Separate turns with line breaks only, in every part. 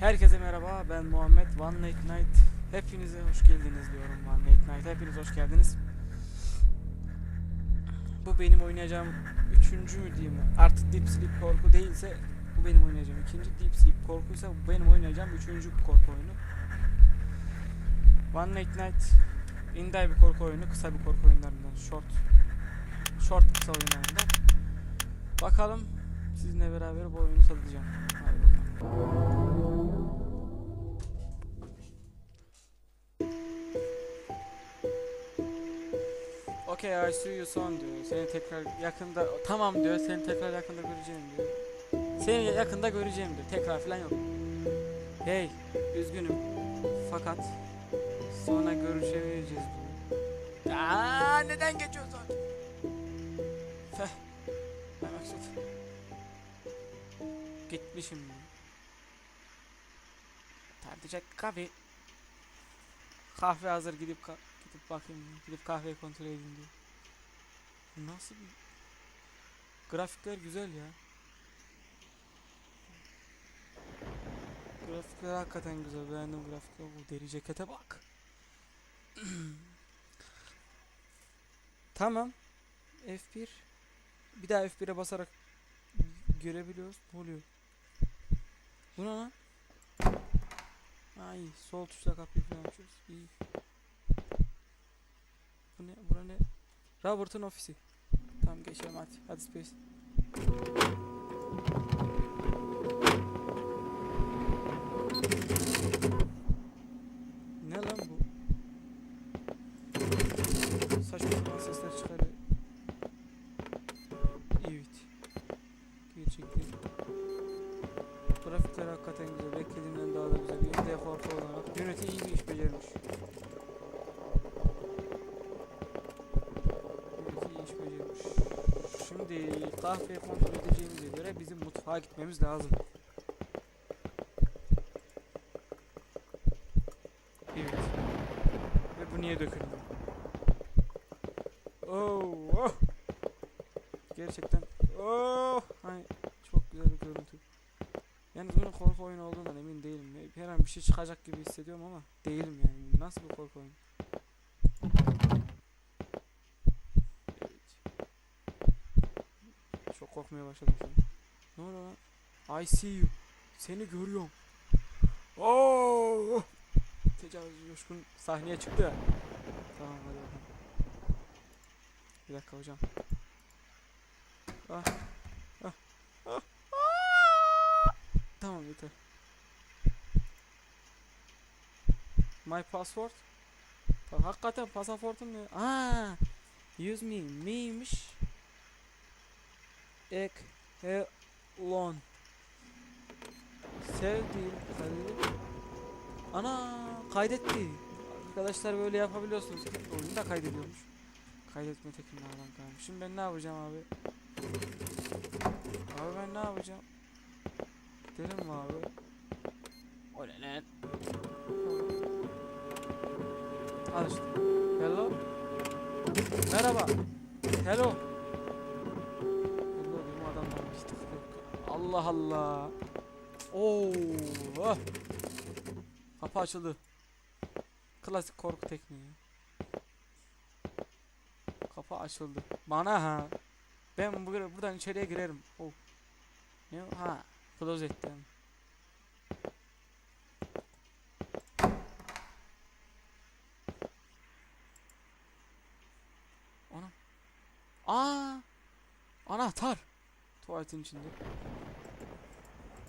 Herkese merhaba ben Muhammed. One Night Night. Hepinize hoş geldiniz diyorum One Night Night. Hepiniz hoş geldiniz. Bu benim oynayacağım üçüncü mü diyeyim? Artık Deep Sleep korku değilse bu benim oynayacağım ikinci. Deep Sleep korkuysa bu benim oynayacağım üçüncü korku oyunu. One Night Night Inday bir korku oyunu kısa bir korku oyunlarından short Short kısa oyunlarından Bakalım sizinle beraber bu oyunu tadacağım Hadi bakalım Okay I see you soon diyor. Seni tekrar yakında tamam diyor. Seni tekrar yakında göreceğim diyor. Seni yakında göreceğim diyor. Tekrar falan yok. Hey, üzgünüm. Fakat sonra görüşemeyeceğiz diyor. Aa, neden geçiyorsun? Feh. Ben Maksut. Gitmişim. Tartacak kahve. Kahve hazır gidip ka- gidip bakayım gidip kahveyi kontrol edeyim diyor. Nasıl bir grafikler güzel ya. Grafikler hakikaten güzel beğendim grafikler. Bu deri cekete bak. tamam. F1 bir daha F1'e basarak görebiliyoruz. Ne oluyor? Bu ne lan? İyi. Sol tuşla kapıyı falan açıyoruz. İyi. Bu ne? Bura ne? Robert'ın ofisi. Tamam geçelim hadi. Hadi space. Kahveyi kontrol edeceğimize göre bizim mutfağa gitmemiz lazım. Evet. Ve bu niye döküldü? Oh, oh. Gerçekten. Oh. Hani çok güzel bir görüntü. Yani bunun korku oyunu olduğundan emin değilim. Her an bir şey çıkacak gibi hissediyorum ama değilim yani. Nasıl bir korku oyunu? Evet. Çok korkmaya başladım şu. Ne oluyor lan? I see you. Seni görüyorum. Oh! Tecavüz coşkun sahneye çıktı. Tamam hadi bakalım. Bir dakika hocam. Ah. Ah. Ah. Tamam yeter. My passport. Pa- Hakikaten pasaportum ne? Aa, use me. Miymiş? Ek. He. Lon. Sevdiğim kaydet. Ana kaydetti. Arkadaşlar böyle yapabiliyorsunuz. Oyunu da kaydediyormuş. Kaydetme tekinlerden kalmış. Şimdi ben ne yapacağım abi? Abi ben ne yapacağım? Gidelim mi abi? O ne lan? Al işte. Hello. Merhaba. Hello Allah Allah. Oo. ah. Kapı açıldı. Klasik korku tekniği. Kapı açıldı. Bana ha. Ben bu buradan içeriye girerim. Oh. Ne ha? Klozetten. Ana. Aa! Anahtar. Tuvaletin içinde.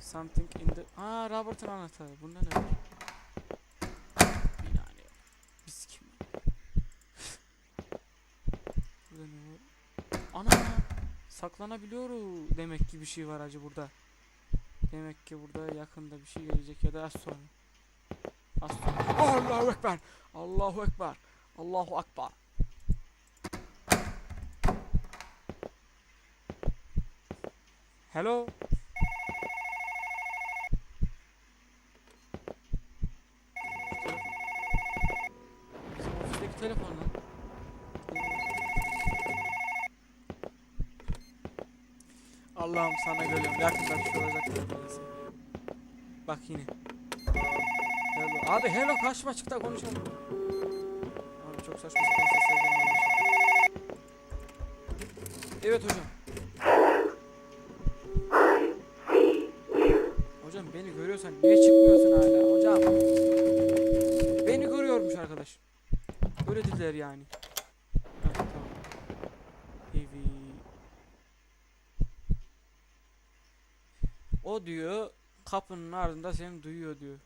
Something in the... Aa Robert'ın anahtarı. Bunda ne var? Bir tane yok. Biz kim? Burada ne var? Ana! Saklanabiliyoruz. Demek ki bir şey var acı burada. Demek ki burada yakında bir şey gelecek ya da az sonra. Az sonra. Allahu Ekber! Allahu Ekber! Allahu Ekber! Hello. Bizim ofisteki telefon lan. Allah'ım sana geliyorum. Yakında bir şey olacak. neredeyse. Bak yine. Hello. Abi hello karşıma çıktı konuşalım. Abi çok saçma sapan sesler geliyor. Evet hocam. O diyor kapının ardında seni duyuyor diyor.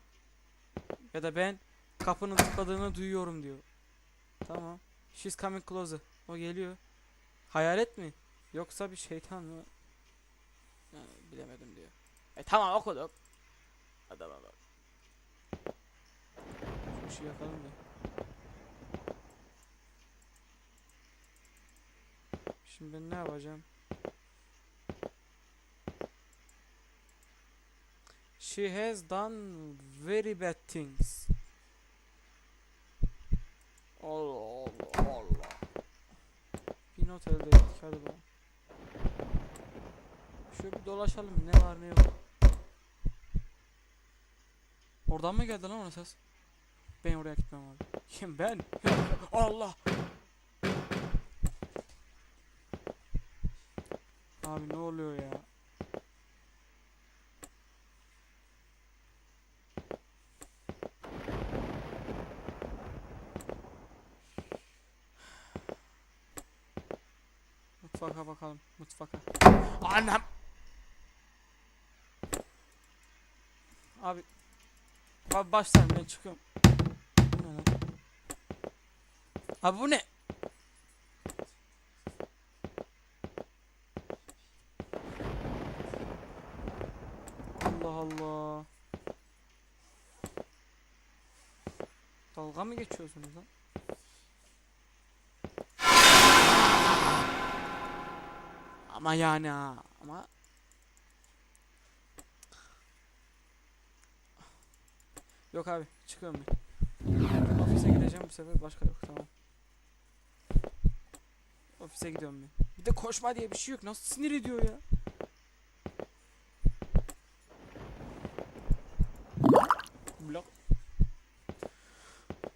Ya da ben kapının tıkladığını duyuyorum diyor. Tamam. She's coming closer. O geliyor. Hayalet mi? Yoksa bir şeytan mı? Yani bilemedim diyor. E tamam okuduk. Adama bak. Şu şey yakalım da. Şimdi ben ne yapacağım? She has done very bad things. Allah Allah Allah. Bir not elde ettik hadi bakalım. Şöyle bir dolaşalım ne var ne yok. Oradan mı geldi lan o ses? Ben oraya gitmem abi. Kim ben? Allah! Abi ne oluyor ya? Mutfaka bakalım. Mutfaka. Anam! Abi. Abi baştan ben çıkıyorum. Bu ne lan? Abi bu ne? Allah Allah. Dalga mı geçiyorsunuz lan? Ama yani ha. Ama Yok abi çıkıyorum ben. Ofise gideceğim bu sefer başka yok tamam. Ofise gidiyorum ben. Bir de koşma diye bir şey yok. Nasıl sinir ediyor ya? Blok.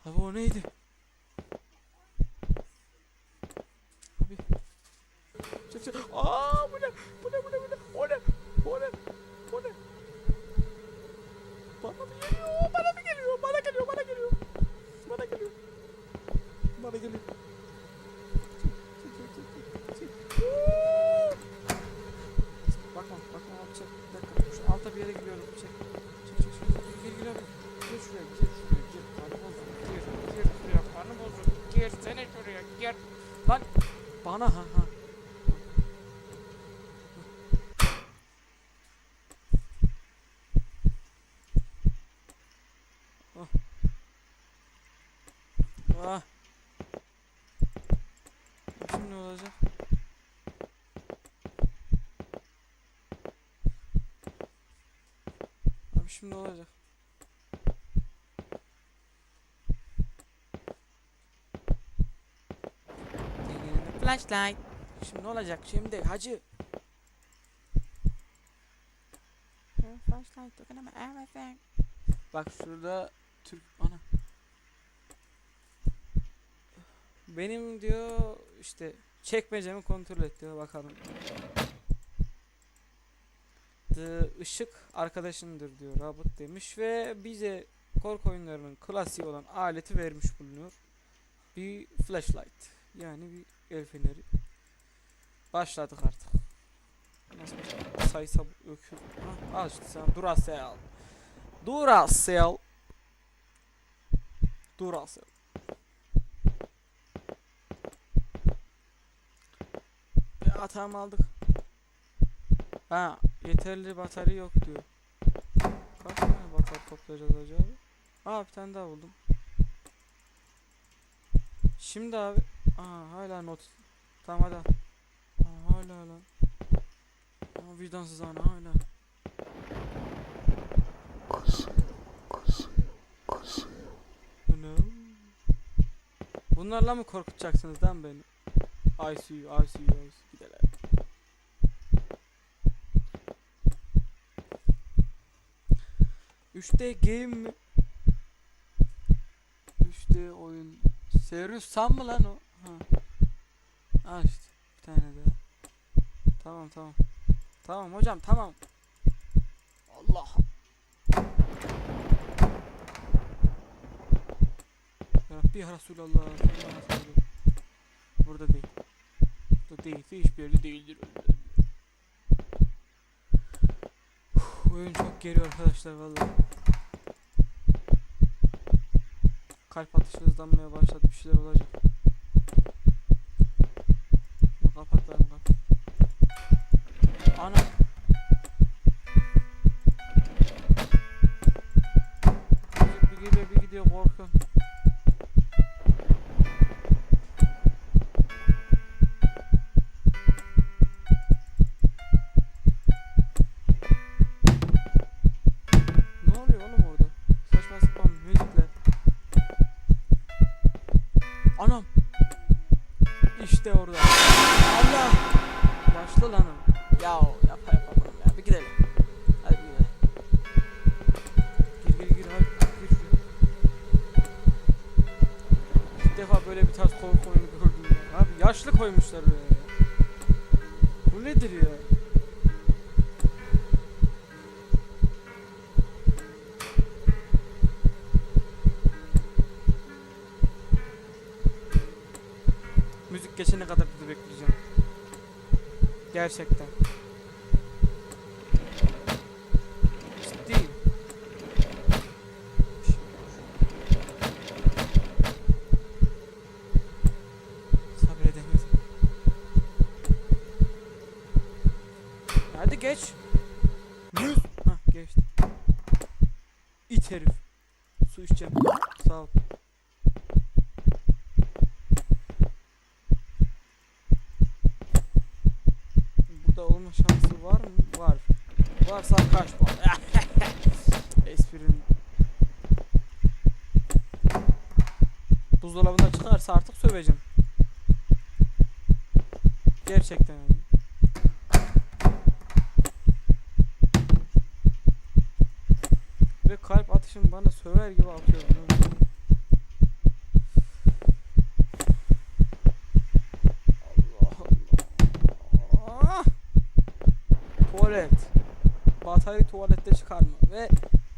Abi o neydi? Abi. Çık çık. Aa bu ne? Bu ne bu ne bu ne? O ne? O ne? O ne? Bana mı geliyor? Bana mı geliyor? Bana geliyor, bana geliyor. Bana geliyor. Bana geliyor. Çık, çık, çık, çık, çık, çık. Uuu. Bakma, bakma abi çek. Bir dakika. Şu alta bir yere giriyorum. Çek. Çek, çek, çek. Gir, gir, gir abi. Gir şuraya, gir şuraya, gir. Karnım bozuk. Gir, gir şuraya. Karnım bozuk. Gir, sene şuraya, gir. Lan. Bana ha ha. Ah. Şimdi ne olacak? Abi şimdi ne olacak? Flashlight. Şimdi ne olacak? Şimdi hacı. Flashlight. Bak şurada Türk ana. Benim diyor işte çekmecemi kontrol et diyor bakalım. The ışık arkadaşındır diyor Robot demiş ve bize korku oyunlarının klasiği olan aleti vermiş bulunuyor. Bir flashlight yani bir el feneri. Başladık artık. Nasıl başladık? Sayısa ökü. Ha, al işte sen Duracell. Duracell. Duracell. Atağımı aldık. Ha yeterli batarya yok diyor. Kaç tane batarya toplayacağız acaba? Aa bir tane daha buldum. Şimdi abi. Aa hala not. Tamam hadi. Aa hala lan. Aa vicdansız ana hala. Bunlarla mı korkutacaksınız lan beni? ICU, ICU, ICU gidelim. 3D game mi? 3D oyun. Serious Sam mı lan o? Ha. Al bir tane daha. Tamam tamam. Tamam hocam tamam. Allah. Rabbi Resulallah. Burada değil. Burada değil. Hiçbir yerde değildir. Uf, Oyun çok geriyor arkadaşlar vallahi. Kalp atışı hızlanmaya başladı. Bir şeyler olacak. İşte orada. Allah. Yaşlı lan o. Ya yapa yapa oğlum ya. Bir gidelim. Hadi bir gidelim. Gir gir gir hadi. Gir şuraya. İlk defa böyle bir tarz korku oyunu gördüm ya. Abi yaşlı koymuşlar buraya ya. Bu nedir ya? Müzik geçene kadar bizi bekleyeceğim. Gerçekten. Ciddi. Sabredemedim. Hadi geç. Yüz. Hah geçti. İt herif. Su içeceğim. Sağ ol. Burada olma şansı var mı? Var. Varsa kaç puan? Esprin. Buzdolabında çıkarsa artık söveceğim. Gerçekten yani. Ve kalp atışım bana söver gibi atıyor. Allah Allah. Tuvalet. Batarya tuvalette çıkarma ve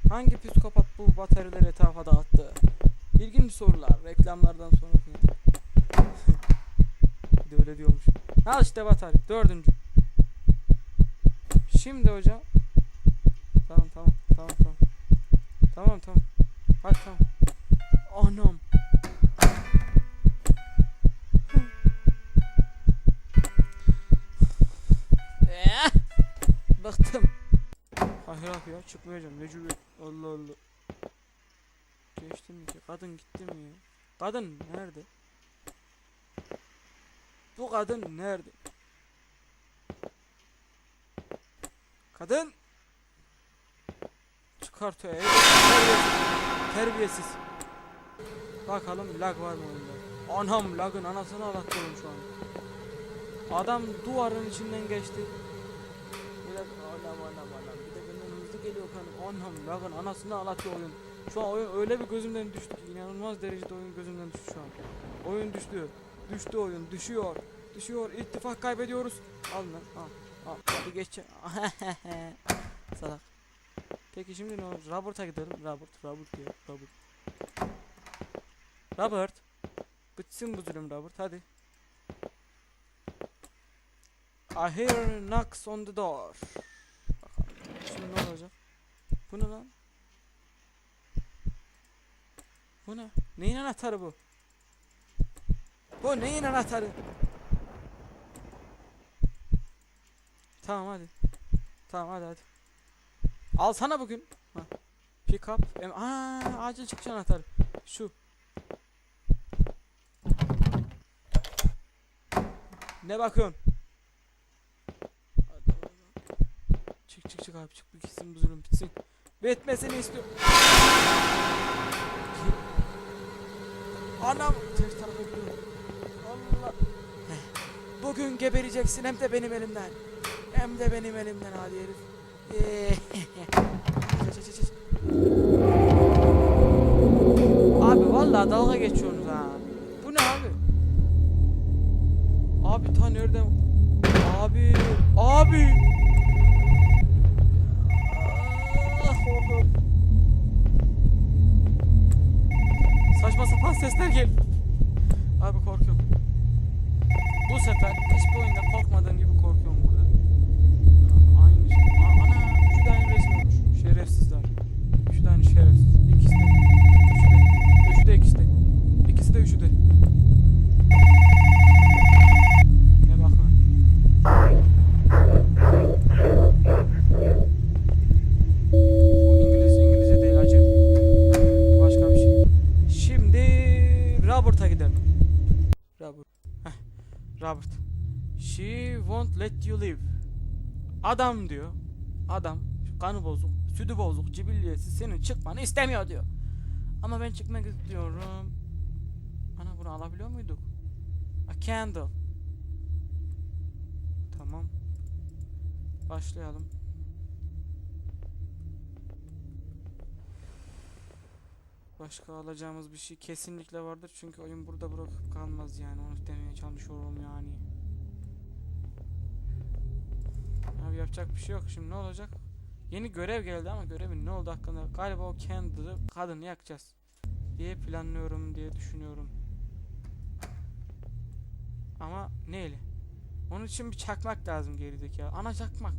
hangi psikopat bu bataryaları etrafa dağıttı? İlginç sorular reklamlardan sonra de öyle diyormuş. Al işte batarya dördüncü. Şimdi hocam. Tamam tamam tamam tamam. Tamam tamam. Hadi tamam. Anam. Eh, Bıktım. Hayır abi ya çıkmayacağım. Mecbur. Allah Allah. Geçti mi ki? Kadın gitti mi ya? Kadın nerede? Bu kadın nerede? Kadın! Çıkartıyor. ey, Terbiyesiz. Terbiyesiz. Bakalım lag var mı oyunda? Anam lagın anasını ağlatıyorum şu an. Adam duvarın içinden geçti. De anam anam anam. Bir de benden hızlı geliyor kanım. Anam lagın anasını ağlatıyor oyun. Şu an oyun öyle bir gözümden düştü inanılmaz derecede oyun gözümden düştü şu an. Oyun düştü. Düştü oyun. Düşüyor. Düşüyor. İttifak kaybediyoruz. Al lan. Al. Al. Hadi geç. Salak. Peki şimdi ne olur? Robert'a gidelim. Robert. Robert diyor. Robert. Robert. Bitsin bu zulüm Robert. Hadi. I hear knocks on the door. Şimdi ne olacak? Bu ne lan? Bu ne? Neyin anahtarı bu? Bu neyin anahtarı? Tamam hadi. Tamam hadi hadi. Alsana bugün. Ha. Pick up. Aa, acil çıkış anahtarı. Şu. Ne bakıyorsun? Çık çık çık abi çık bir gitsin bu zulüm bitsin. Bitmesini istiyorum. Anam ters tarafa gidiyorum. Allah. Bugün gebereceksin hem de benim elimden. Hem de benim elimden hadi herif. Ee. Abi vallahi dalga geçiyorsunuz ha. Bu ne abi? Abi ta nereden? Abi, abi. Ah. Saçma sapan sesler gel. Abi korkuyorum. Bu sefer hiçbir oyunda korkmadığım gibi korkuyorum burada. Aynı şey. Aa, ana, de aynı resim olmuş. Şerefsizler. De aynı şerefsiz. İkisi de. Üçü de. Üçü de ikisi de. İkisi de üçü de. Ne bakın. Bu İngiliz İngilizce değil başka bir şey. Şimdi Robert'a gidelim. Robert. She won't let you live. Adam diyor. Adam kanı bozuk, sütü bozuk, cibilliyesi senin çıkmanı istemiyor diyor. Ama ben çıkmak istiyorum. Ana bunu alabiliyor muyduk? A candle. Tamam. Başlayalım. Başka alacağımız bir şey kesinlikle vardır çünkü oyun burada bırakıp kalmaz yani onu demeye çalışıyorum yani. Abi yapacak bir şey yok şimdi ne olacak? Yeni görev geldi ama görevin ne oldu hakkında galiba o candle'ı kadını yakacağız diye planlıyorum diye düşünüyorum. Ama neyle? Onun için bir çakmak lazım gerideki ya. Ana çakmak.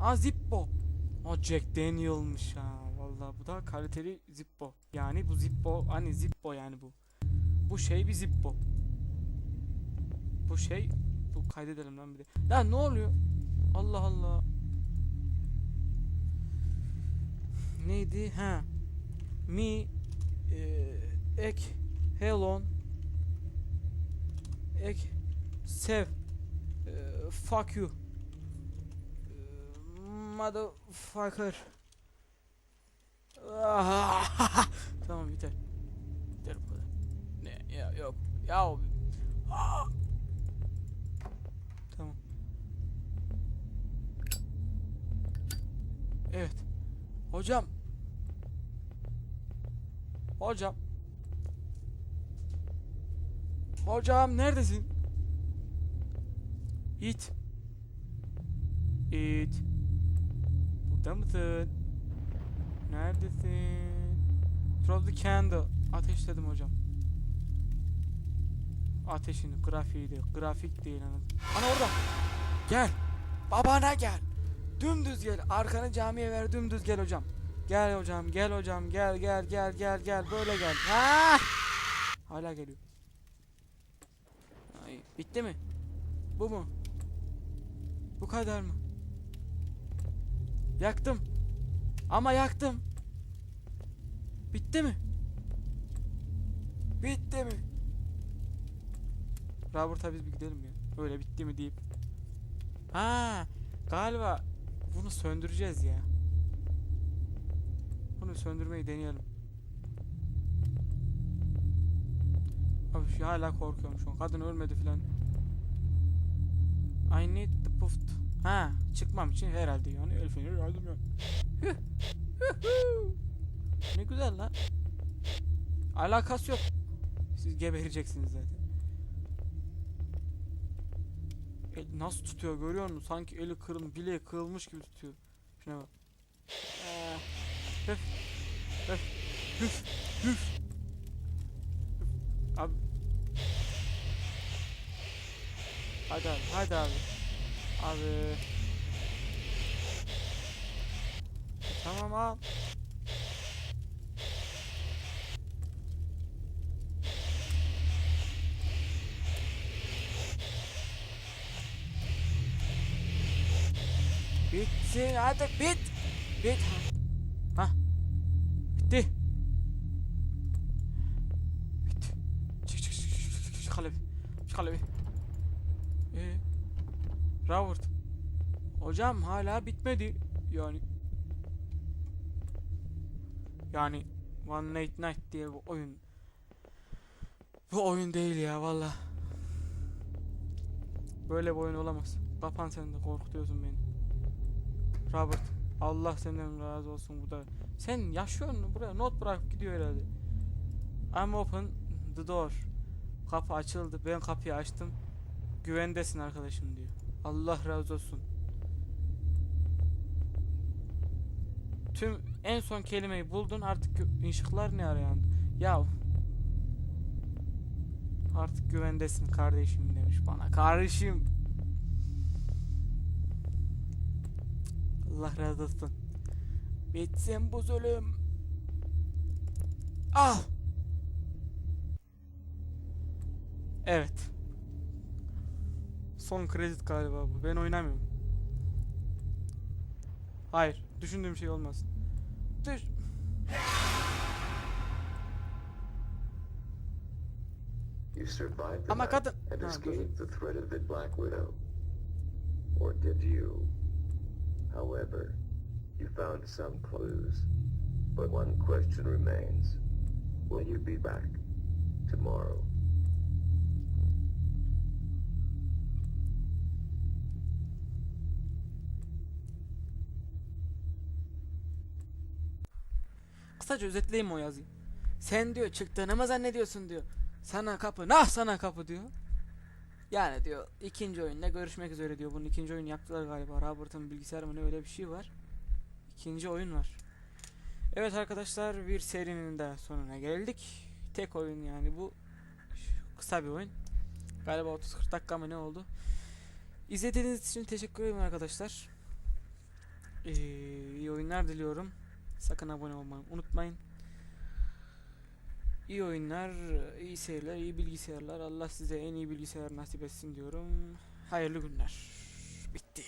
Aa Zippo. O Jack Daniel'mış ha. Vallahi bu da kaliteli Zippo. Yani bu Zippo hani Zippo yani bu. Bu şey bir Zippo. Bu şey bu kaydedelim lan bir de. Ya ne oluyor? Allah Allah. Neydi? Ha. Me e, ek helon ek sev e, fuck you e, motherfucker tamam yeter. Yeter bu kadar. Ne? Ya yok. Ya Ah! tamam. Evet. Hocam. Hocam. Hocam neredesin? İt it burada mısın Neredesin? Throw the candle. Ateşledim hocam. Ateşin grafiğiydi. Grafik değil anladın. Ana orada. Gel. Babana gel. Dümdüz gel. Arkanı camiye ver dümdüz gel hocam. Gel hocam gel hocam gel gel gel gel gel böyle gel. Ha! Hala geliyor. Ay, bitti mi? Bu mu? Bu kadar mı? Yaktım. Ama yaktım. Bitti mi? Bitti mi? Robert'a biz bir gidelim ya. Öyle bitti mi deyip. Ha, galiba bunu söndüreceğiz ya. Bunu söndürmeyi deneyelim. Abi şu hala korkuyorum şu. Kadın ölmedi filan. I need the puft. Ha, çıkmam için herhalde yani el feneri aldım ya. ne güzel lan. Alakası yok. Siz gebereceksiniz zaten. El nasıl tutuyor görüyor musun? Sanki eli kırılmış, bileği kırılmış gibi tutuyor. Şuna bak. Ee. Hüf. Hüf. Abi. Hadi abi, hadi abi. Abi. Tamam al. Bitsin hadi bit. Bit. Ha. Bitti. Bitti. Çık çık çık çık çık çık halebi. Çık halebi. Ee, Robert. Hocam hala bitmedi. Yani yani One Night Night diye bu oyun bu oyun değil ya valla. Böyle bir oyun olamaz. Kapan sen de korkutuyorsun beni. Robert Allah senden razı olsun bu da. Sen yaşıyor musun buraya? Not bırakıp gidiyor herhalde. I'm open the door. Kapı açıldı. Ben kapıyı açtım. Güvendesin arkadaşım diyor. Allah razı olsun. Tüm en son kelimeyi buldun artık ışıklar ne arayan? Ya artık güvendesin kardeşim demiş bana. Kardeşim. Allah razı olsun. Bitsin bu zulüm. Ah! Evet. Son kredi galiba bu. Ben oynamıyorum. Hayır. Düşündüğüm şey olmaz.
You survived the
Ama
night
kadın...
and
Ha, dur.
escaped the threat of the Black Widow. Or did you? However, you found some clues. But one question remains. Will you be back tomorrow?
Kısaca özetleyeyim o yazıyı. Sen diyor çıktığını mı zannediyorsun diyor. Sana kapı nah sana kapı diyor. Yani diyor ikinci oyunda görüşmek üzere diyor. Bunun ikinci oyun yaptılar galiba. Robert'ın bilgisayarı mı ne öyle bir şey var. İkinci oyun var. Evet arkadaşlar bir serinin de sonuna geldik. Tek oyun yani bu. Kısa bir oyun. Galiba 30-40 dakika mı ne oldu. İzlediğiniz için teşekkür ederim arkadaşlar. Ee, iyi oyunlar diliyorum. Sakın abone olmayı unutmayın. İyi oyunlar, iyi seyirler, iyi bilgisayarlar. Allah size en iyi bilgisayar nasip etsin diyorum. Hayırlı günler. Bitti.